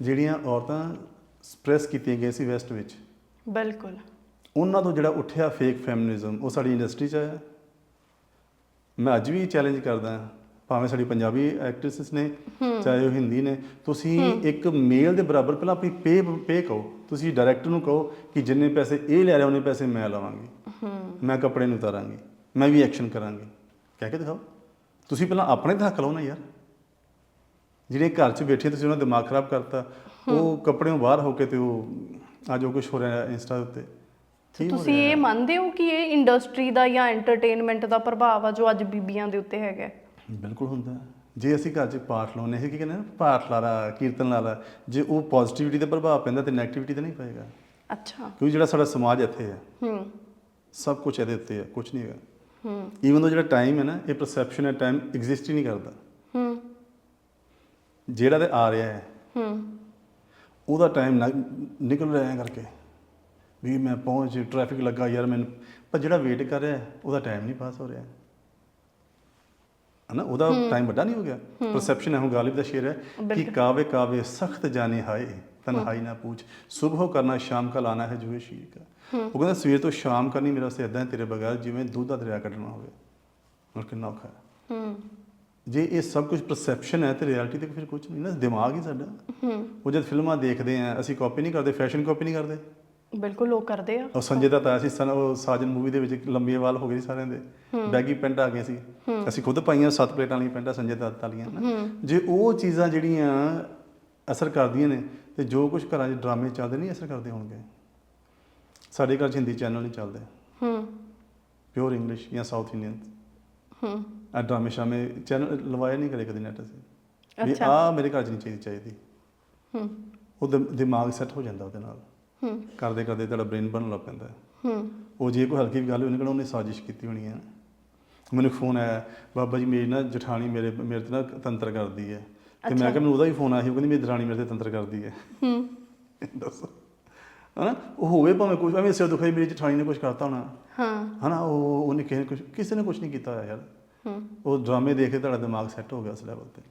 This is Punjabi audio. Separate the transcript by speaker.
Speaker 1: ਜਿਹੜੀਆਂ ਔਰਤਾਂ ਸਪਰੈਸ ਕੀਤੀਆਂ ਗਈਆਂ ਸੀ ਵੈਸਟ ਵਿੱਚ
Speaker 2: ਬਿਲਕੁਲ।
Speaker 1: ਉਹਨਾਂ ਤੋਂ ਜਿਹੜਾ ਉੱਠਿਆ ਫੇਕ ਫੈਮਿਨਿਜ਼ਮ ਉਹ ਸਾਡੀ ਇੰਡਸਟਰੀ 'ਚ ਆਇਆ। ਮੈਂ ਅੱਜ ਵੀ ਚੈਲੰਜ ਕਰਦਾ ਹਾਂ, ਭਾਵੇਂ ਸਾਡੀ ਪੰਜਾਬੀ ਐਕਟ੍ਰੈਸਸ ਨੇ ਚਾਹੇ ਉਹ ਹਿੰਦੀ ਨੇ ਤੁਸੀਂ ਇੱਕ ਮੇਲ ਦੇ ਬਰਾਬਰ ਪਹਿਲਾਂ ਆਪਣੀ ਪੇ ਪੇ ਕਹੋ। ਤੁਸੀਂ ਡਾਇਰੈਕਟਰ ਨੂੰ ਕਹੋ ਕਿ ਜਿੰਨੇ ਪੈਸੇ ਇਹ ਲੈ ਰਿਹਾ ਉਹਨੇ ਪੈਸੇ ਮੈਂ ਲਵਾਂਗੀ। ਮੈਂ ਕੱਪੜੇ ਨੂੰ ਉਤਾਰਾਂਗੀ ਮੈਂ ਵੀ ਐਕਸ਼ਨ ਕਰਾਂਗੀ। ਕਹਿ ਕੇ ਦਿਖਾਓ। ਤੁਸੀਂ ਪਹਿਲਾਂ ਆਪਣੇ ਤੇ ਹੱਕ ਲਓ ਨਾ ਯਾਰ। ਜਿਹੜੇ ਘਰ 'ਚ ਬੈਠੇ ਤੁਸੀਂ ਉਹਨਾਂ ਦਾ ਦਿਮਾਗ ਖਰਾਬ ਕਰਤਾ ਉਹ ਕੱਪੜਿਓਂ ਬਾਹਰ ਹੋ ਕੇ ਤੇ ਉਹ ਆ ਜੋ ਕੁਝ ਹੋ ਰਿਹਾ ਇੰਸਟਾ ਉੱਤੇ।
Speaker 2: ਤੁਸੀਂ? ਇਹ ਮੰਨਦੇ ਹੋ ਕਿ ਇਹ ਇੰਡਸਟਰੀ ਦਾ ਜਾਂ ਐਂਟਰਟੇਨਮੈਂਟ ਦਾ ਪ੍ਰਭਾਵ ਆ ਜੋ ਅੱਜ ਬੀਬੀਆਂ ਦੇ ਉੱਤੇ ਹੈਗਾ?
Speaker 1: ਬਿਲਕੁਲ ਹੁੰਦਾ। ਜੇ ਅਸੀਂ ਘਰ 'ਚ ਪਾਠ ਲਾਉਨੇ ਹੈ ਕੀ ਕਹਿੰਦੇ ਨੇ? ਪਾਠ ਲਾਰਾ ਕੀਰਤਨ ਲਾਰਾ ਜੇ ਉਹ ਪੋਜ਼ਿਟਿਵਿਟੀ ਦਾ ਪ੍ਰਭਾਵ ਪੈਂਦਾ ਤੇ ਨੈਗੇਟਿਵਿਟੀ ਤਾਂ ਨਹੀਂ ਪਏਗਾ।
Speaker 2: ਅੱਛਾ।
Speaker 1: ਕਿਉਂਕਿ ਜਿਹੜਾ ਸਾਡਾ ਸਮਾਜ ਇੱਥੇ ਹੈ
Speaker 2: ਹੂੰ।
Speaker 1: ਸਭ ਕੁਝ ਇਹਦੇ ਉੱਤੇ ਹੈ ਕੁਝ ਨਹੀਂ ਹੈਗਾ।
Speaker 2: ਹੂੰ।
Speaker 1: ਈਵਨ ਦੋ ਜਿਹੜਾ ਟਾਈਮ ਹੈ ਨਾ ਇਹ ਪਰਸੈਪਸ਼ਨ ਹੈ ਟਾਈਮ ਐਗਜ਼ਿਸਟ ਹੀ ਨਹੀਂ ਕਰਦਾ। ਜਿਹੜਾ ਤੇ ਆ ਰਿਹਾ ਹੈ
Speaker 2: ਹੂੰ।
Speaker 1: ਉਹਦਾ ਟਾਈਮ ਨਿਕਲ ਰਿਹਾ ਹੈ ਕਰਕੇ। ਵੀ ਮੈਂ ਪਹੁੰਚ ਟ੍ਰੈਫਿਕ ਲੱਗਾ ਯਾਰ ਮੈਨੂੰ ਪਰ ਜਿਹੜਾ ਵੇਟ ਕਰ ਰਿਹਾ ਹੈ, ਉਹਦਾ ਟਾਈਮ ਨਹੀਂ ਪਾਸ ਹੋ ਰਿਹਾ ਹਨਾ ਉਹਦਾ ਟਾਈਮ ਵੱਡਾ ਨਹੀਂ ਹੋ ਗਿਆ। ਪਰਸੈਪਸ਼ਨ ਹੈ ਹੁਣ ਗਾਲਿਬ ਦਾ ਸ਼ੇਰ ਹੈ ਕਿ। ਕਾਵੇ ਕਾਵੇ ਸਖਤ ਜਾਣੇ ਹਾਏ ਤਨਹਾਈ ਨਾ ਪੁੱਛ ਸੁਬਹ ਕਰਨਾ ਸ਼ਾਮ ਕਾ ਲਾਣਾ ਹੈ ਜੂਏ ਸ਼ੀਰ ਕਾ। ਉਹ ਕਹਿੰਦਾ ਸਵੇਰ ਤੋਂ ਸ਼ਾਮ ਕਰਨੀ ਮੇਰਾ ਸੇ ਇਦਾਂ ਤੇਰੇ ਬਗੈਰ ਜਿਵੇਂ ਦੁੱਧ ਦਾ ਦਰਿਆ ਕੱਢਣਾ ਹੋਵੇ। ਹੁਣ ਕਿੰਨਾ ਔਖਾ ਹੈ।
Speaker 2: ਹੂੰ।
Speaker 1: ਜੇ ਇਹ ਸਭ ਕੁਝ ਪਰਸੈਪਸ਼ਨ ਹੈ ਤੇ ਰਿਐਲਿਟੀ ਤੇ ਫਿਰ ਕੁਝ ਨਹੀਂ ਨਾ ਦਿਮਾਗ ਹੀ ਸਾਡਾ।
Speaker 2: ਹੂੰ।
Speaker 1: ਉਹ ਜਦ ਫਿਲਮਾਂ ਦੇਖਦੇ ਆ ਅਸੀਂ ਕਾਪੀ ਨਹੀਂ ਕਰਦੇ ਫੈਸ਼ਨ ਕਾਪੀ ਨਹੀਂ ਕਰਦੇ।
Speaker 2: ਬਿਲਕੁਲ ਲੋਕ ਕਰਦੇ ਆ।
Speaker 1: ਉਹ ਸੰਜੇ ਦੱਤ ਆਇਆ ਸੀ ਸਨ ਉਹ ਸਾਜਨ ਮੂਵੀ ਦੇ ਵਿੱਚ ਲੰਬੇ ਵਾਲ ਹੋ ਗਏ ਸਾਰਿਆਂ ਦੇ। ਬੈਗੀ ਪੈਂਟ ਆ ਗਏ ਸੀ। ਅਸੀਂ ਖੁਦ ਪਾਈਆਂ ਸੱਤ ਪਲੇਟਾਂ ਵਾਲੀਆਂ ਪੈਂਟਾਂ ਸੰਜੇ ਦੱਤ ਵਾਲੀਆਂ ਨਾ ਜੇ ਉਹ ਚੀਜ਼ਾਂ ਜਿਹੜੀਆਂ ਅਸਰ ਕਰਦੀਆਂ ਨੇ ਤੇ ਜੋ ਕੁਝ ਘਰਾਂ 'ਚ ਡਰਾਮੇ ਚੱਲਦੇ ਨਹੀਂ ਅਸਰ ਕਰਦੇ ਹੋਣਗੇ। ਸਾਡੇ ਘਰ 'ਚ ਹਿੰਦੀ ਚੈਨਲ ਨਹੀਂ ਚੱਲਦੇ।
Speaker 2: ਹੂੰ।
Speaker 1: ਪਿਓਰ ਇੰਗਲਿਸ਼ ਜਾਂ ਸਾਊਥ ਇੰਡੀਅਨ
Speaker 2: ਹੂੰ।
Speaker 1: ਆ ਡਰਾਮੇ ਸ਼ਾਮੇ ਚੈਨਲ ਲਵਾਇਆ ਨਹੀਂ ਕਦੇ ਕਦੇ ਨੈਟ ਅਸੀਂ ਵੀ। ਆ ਮੇਰੇ ਘਰ 'ਚ ਨਹੀਂ ਚਾਹੀਦੀ ਚਾਹੀਦੀ।
Speaker 2: ਹੂੰ।
Speaker 1: ਉਹ ਦਿਮ- ਦਿਮਾਗ ਸੈੱਟ ਹੋ ਜਾਂਦਾ ਉਹਦੇ ਨਾਲ।
Speaker 2: ਹੂੰ।
Speaker 1: ਕਰਦੇ ਕਰਦੇ ਤੁਹਾਡਾ ਬ੍ਰੇਨ ਬਣਨ ਲੱਗ ਪੈਂਦਾ। ਹੈ।
Speaker 2: ਹੂੰ
Speaker 1: ਉਹ ਜੇ ਕੋਈ ਹਲਕੀ ਵੀ ਗੱਲ ਉਹਨੇ ਕਿਹੜਾ ਉਹਨੇ ਸਾਜ਼ਿਸ਼ ਕੀਤੀ ਹੋਣੀ ਹੈ। ਮੈਨੂੰ ਫੋਨ ਆਇਆ ਬਾਬਾ ਜੀ ਮੇਰੀ ਨਾ ਜਠਾਣੀ ਮੇਰੇ ਮੇਰੇ ਤੇ ਨਾ ਤੰਤਰ ਕਰਦੀ ਹੈ। ਤੇ ਮੈਂ ਕਿਹਾ ਮੈਨੂੰ ਉਹਦਾ ਵੀ ਫੋਨ ਆਇਆ ਸੀ ਉਹ ਕਹਿੰਦੀ ਮੇਰੀ ਦਰਾਣੀ ਮੇਰੇ ਤੇ ਤੰਤਰ ਕਰਦੀ ਹੈ।
Speaker 2: ਹੂੰ।
Speaker 1: ਦੱਸੋ। ਹਨਾ? ਉਹ ਹੋਵੇ ਭਾਵੇਂ ਕੁਝ ਐਵੇਂ ਸਿਰ ਦੁਖਾਈ ਮੇਰੀ ਜਠਾਣੀ ਨੇ ਕੁਝ ਕਰਤਾ ਹੋਣਾ।
Speaker 2: ਹਾਂ।
Speaker 1: ਹਨਾ? ਉਹ ਉਹਨੇ ਕਿਸੇ ਨੇ ਕੁਝ ਕਿਸੇ ਨੇ ਕੁਝ ਨਹੀਂ ਕੀਤਾ ਹੋਇਆ ਯਾਰ।
Speaker 2: ਹੂੰ
Speaker 1: ਉਹ ਡਰਾਮੇ ਦੇਖ ਕੇ ਤੁਹਾਡਾ ਦਿਮਾਗ ਸੈੱਟ ਹੋ ਗਿਆ ਉਸ ਲੈਵਲ ਤੇ।